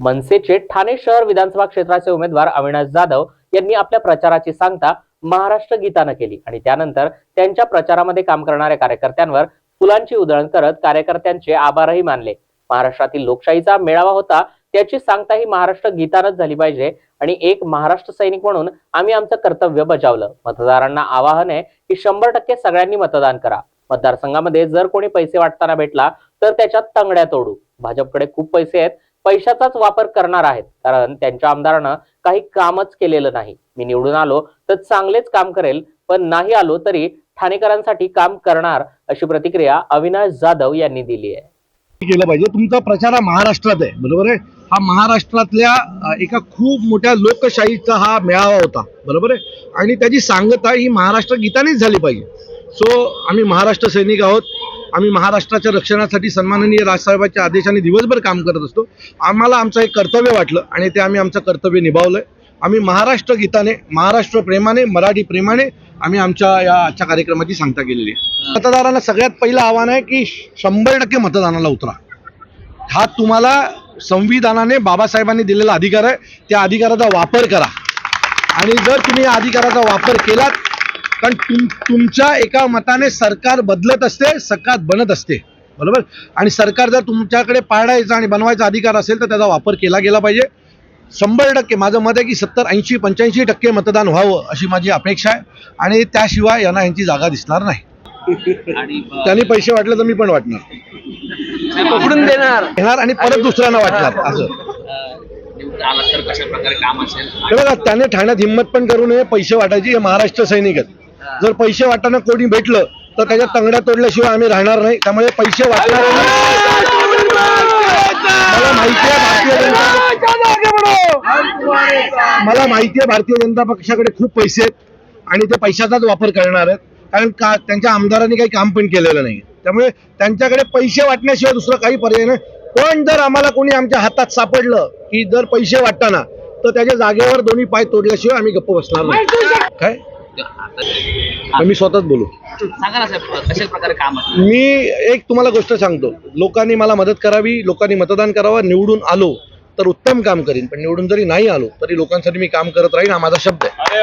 मनसेचे ठाणे शहर विधानसभा क्षेत्राचे उमेदवार अविनाश जाधव यांनी आपल्या प्रचाराची सांगता महाराष्ट्र गीतानं केली. आणि त्यानंतर त्यांच्या प्रचारामध्ये काम करणाऱ्या कार्यकर्त्यांवर फुलांची उधळण करत कार्यकर्त्यांचे आभारही मानले. महाराष्ट्रातील लोकशाहीचा मेळावा होता त्याची सांगता ही महाराष्ट्र गीतानच झाली पाहिजे आणि एक महाराष्ट्र सैनिक म्हणून आम्ही आमचं कर्तव्य बजावलं. मतदारांना आवाहन आहे की शंभर टक्के सगळ्यांनी मतदान करा. मतदारसंघामध्ये जर कोणी पैसे वाटताना भेटला तर त्याच्यात तंगड्या तोडू. भाजपकडे खूप पैसे आहेत पैशाचाच वापर करणार आहेत. कारण त्यांच्या आमदारानं काही कामच केलेलं नाही. मी निवडून आलो तर चांगलेच काम करेल पण नाही आलो तरी ठाणेकरांसाठी काम करणार अशी प्रतिक्रिया अविनाश जाधव यांनी दिली आहे. केलं पाहिजे. तुमचा प्रचार हा महाराष्ट्रात आहे बरोबर आहे? हा महाराष्ट्रातल्या एका खूप मोठ्या लोकशाहीचा हा मेळावा होता बरोबर आहे? आणि त्याची सांगता ही महाराष्ट्र गीतानेच झाली पाहिजे. सो आम्ही महाराष्ट्र सैनिक आहोत. आम्ही महाराष्ट्राच्या रक्षणासाठी सन्माननीय राजसाहेबांच्या आदेशाने दिवसभर काम करत असतो. आम्हाला आमचं एक कर्तव्य वाटलं आणि ते आम्ही आमचं कर्तव्य निभावलंय. आम्ही महाराष्ट्र गीताने महाराष्ट्र प्रेमाने मराठी प्रेमाने आम्ही आमच्या या आजच्या कार्यक्रमाची सांगता केलेली आहे. मतदारांना सगळ्यात पहिलं आव्हान आहे की शंभर टक्के मतदानाला उतरा. हा तुम्हाला संविधानाने बाबासाहेबांनी दिलेला अधिकार आहे. त्या अधिकाराचा वापर करा. आणि जर तुम्ही या अधिकाराचा वापर केलात कारण तुम तुमच्या एका मताने सरकार बदलत असते सरकार बनत असते. बरोबर? आणि सरकार जर तुमच्याकडे पाडायचा आणि बनवायचा अधिकार असेल तर त्याचा वापर केला गेला पाहिजे. शंभर टक्के माझं मत आहे की सत्तर ऐंशी पंच्याऐंशी टक्के मतदान व्हावं अशी माझी अपेक्षा आहे. आणि त्याशिवाय यांना यांची जागा दिसणार नाही. त्यांनी पैसे वाटले तर मी पण वाटणार. पकडून देणार. येणार आणि परत दुसऱ्यांना वाटणार असं. बघा त्याने ठाण्यात हिंमत पण करू नये पैसे वाटायची हे महाराष्ट्र सैनिक आहेत जर पैसे वाटताना कोणी भेटलं तर त्याच्या तंगड्या तोडल्याशिवाय आम्ही राहणार नाही. त्यामुळे पैसे वाटणार मला माहिती आहे भारतीय जनता मला माहिती आहे भारतीय जनता पक्षाकडे खूप पैसे आहेत आणि ते पैशाचाच वापर करणार आहेत. कारण का त्यांच्या आमदारांनी काही काम पण केलेलं नाही. त्यामुळे त्यांच्याकडे पैसे वाटण्याशिवाय दुसरं काही पर्याय नाही. पण जर आम्हाला कोणी आमच्या हातात सापडलं की जर पैसे वाटताना तर त्याच्या जागेवर दोन्ही पाय तोडल्याशिवाय आम्ही गप्प बसणार नाही. काय? मी स्वतःच बोलू. सांगा ना साहेब कशा प्रकारे काम मी एक तुम्हाला गोष्ट सांगतो. लोकांनी मला मदत करावी लोकांनी मतदान करावं निवडून आलो तर उत्तम काम करीन. पण निवडून जरी नाही आलो तरी लोकांसाठी मी काम करत राहीन हा माझा शब्द आहे.